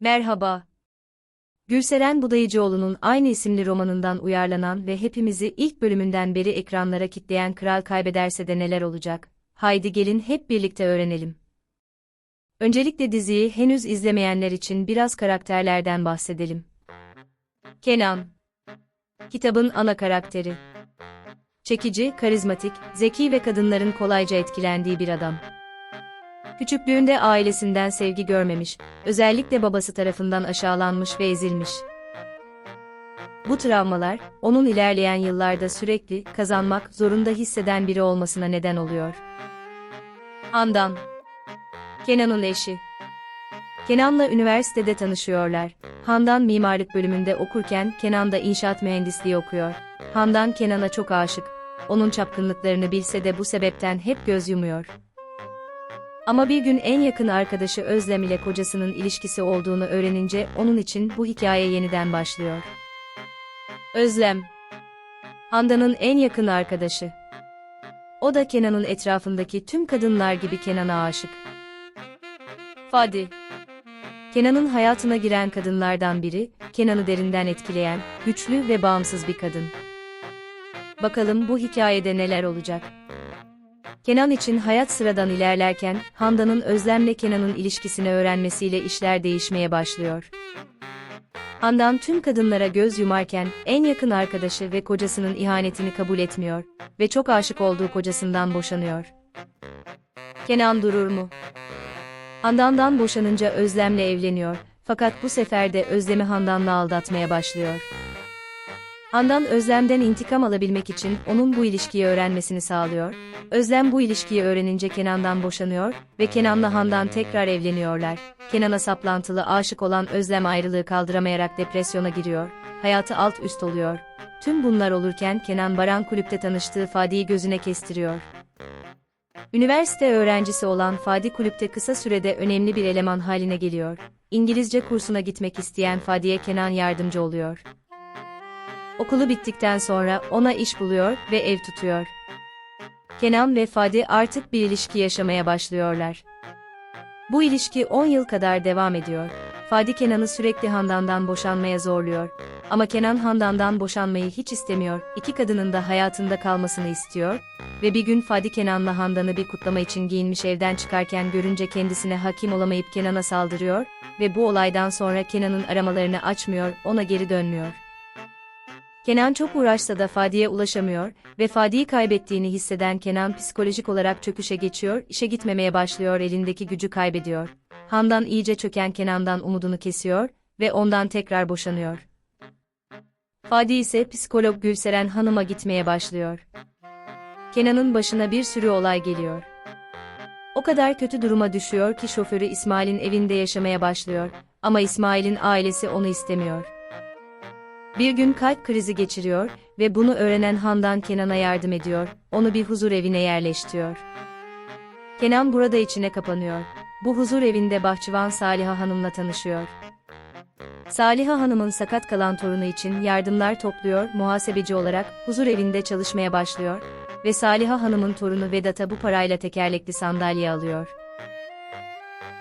Merhaba. Gülseren Budayıcıoğlu'nun aynı isimli romanından uyarlanan ve hepimizi ilk bölümünden beri ekranlara kitleyen Kral Kaybederse de neler olacak? Haydi gelin hep birlikte öğrenelim. Öncelikle diziyi henüz izlemeyenler için biraz karakterlerden bahsedelim. Kenan Kitabın ana karakteri. Çekici, karizmatik, zeki ve kadınların kolayca etkilendiği bir adam. Küçüklüğünde ailesinden sevgi görmemiş, özellikle babası tarafından aşağılanmış ve ezilmiş. Bu travmalar, onun ilerleyen yıllarda sürekli kazanmak zorunda hisseden biri olmasına neden oluyor. Handan Kenan'ın eşi Kenan'la üniversitede tanışıyorlar. Handan mimarlık bölümünde okurken Kenan da inşaat mühendisliği okuyor. Handan Kenan'a çok aşık. Onun çapkınlıklarını bilse de bu sebepten hep göz yumuyor. Ama bir gün en yakın arkadaşı Özlem ile kocasının ilişkisi olduğunu öğrenince onun için bu hikaye yeniden başlıyor. Özlem Handan'ın en yakın arkadaşı. O da Kenan'ın etrafındaki tüm kadınlar gibi Kenan'a aşık. Fadi Kenan'ın hayatına giren kadınlardan biri, Kenan'ı derinden etkileyen, güçlü ve bağımsız bir kadın. Bakalım bu hikayede neler olacak? Kenan için hayat sıradan ilerlerken, Handan'ın Özlem'le Kenan'ın ilişkisini öğrenmesiyle işler değişmeye başlıyor. Handan tüm kadınlara göz yumarken, en yakın arkadaşı ve kocasının ihanetini kabul etmiyor ve çok aşık olduğu kocasından boşanıyor. Kenan durur mu? Handan'dan boşanınca Özlem'le evleniyor, fakat bu sefer de Özlem'i Handan'la aldatmaya başlıyor. Handan Özlem'den intikam alabilmek için onun bu ilişkiyi öğrenmesini sağlıyor. Özlem bu ilişkiyi öğrenince Kenan'dan boşanıyor ve Kenan'la Handan tekrar evleniyorlar. Kenan'a saplantılı aşık olan Özlem ayrılığı kaldıramayarak depresyona giriyor. Hayatı alt üst oluyor. Tüm bunlar olurken Kenan Baran kulüpte tanıştığı Fadi'yi gözüne kestiriyor. Üniversite öğrencisi olan Fadi kulüpte kısa sürede önemli bir eleman haline geliyor. İngilizce kursuna gitmek isteyen Fadi'ye Kenan yardımcı oluyor. Okulu bittikten sonra ona iş buluyor ve ev tutuyor. Kenan ve Fadi artık bir ilişki yaşamaya başlıyorlar. Bu ilişki 10 yıl kadar devam ediyor. Fadi Kenan'ı sürekli Handan'dan boşanmaya zorluyor. Ama Kenan Handan'dan boşanmayı hiç istemiyor, iki kadının da hayatında kalmasını istiyor ve bir gün Fadi Kenan'la Handan'ı bir kutlama için giyinmiş evden çıkarken görünce kendisine hakim olamayıp Kenan'a saldırıyor ve bu olaydan sonra Kenan'ın aramalarını açmıyor, ona geri dönmüyor. Kenan çok uğraşsa da Fadi'ye ulaşamıyor ve Fadi'yi kaybettiğini hisseden Kenan psikolojik olarak çöküşe geçiyor, işe gitmemeye başlıyor, elindeki gücü kaybediyor. Handan iyice çöken Kenan'dan umudunu kesiyor ve ondan tekrar boşanıyor. Fadi ise psikolog Gülseren Hanım'a gitmeye başlıyor. Kenan'ın başına bir sürü olay geliyor. O kadar kötü duruma düşüyor ki şoförü İsmail'in evinde yaşamaya başlıyor ama İsmail'in ailesi onu istemiyor. Bir gün kalp krizi geçiriyor ve bunu öğrenen Handan Kenan'a yardım ediyor, onu bir huzur evine yerleştiriyor. Kenan burada içine kapanıyor. Bu huzur evinde bahçıvan Saliha Hanım'la tanışıyor. Saliha Hanım'ın sakat kalan torunu için yardımlar topluyor, muhasebeci olarak huzur evinde çalışmaya başlıyor ve Saliha Hanım'ın torunu Vedat'a bu parayla tekerlekli sandalye alıyor.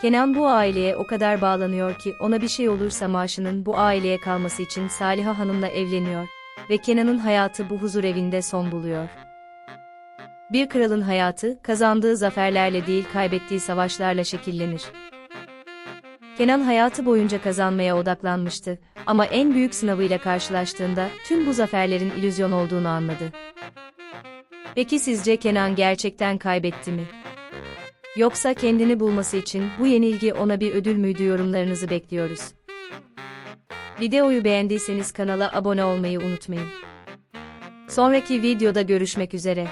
Kenan bu aileye o kadar bağlanıyor ki ona bir şey olursa maaşının bu aileye kalması için Saliha Hanım'la evleniyor ve Kenan'ın hayatı bu huzur evinde son buluyor. Bir kralın hayatı, kazandığı zaferlerle değil kaybettiği savaşlarla şekillenir. Kenan hayatı boyunca kazanmaya odaklanmıştı ama en büyük sınavıyla karşılaştığında tüm bu zaferlerin illüzyon olduğunu anladı. Peki sizce Kenan gerçekten kaybetti mi? Yoksa kendini bulması için bu yenilgi ona bir ödül müydü yorumlarınızı bekliyoruz. Videoyu beğendiyseniz kanala abone olmayı unutmayın. Sonraki videoda görüşmek üzere.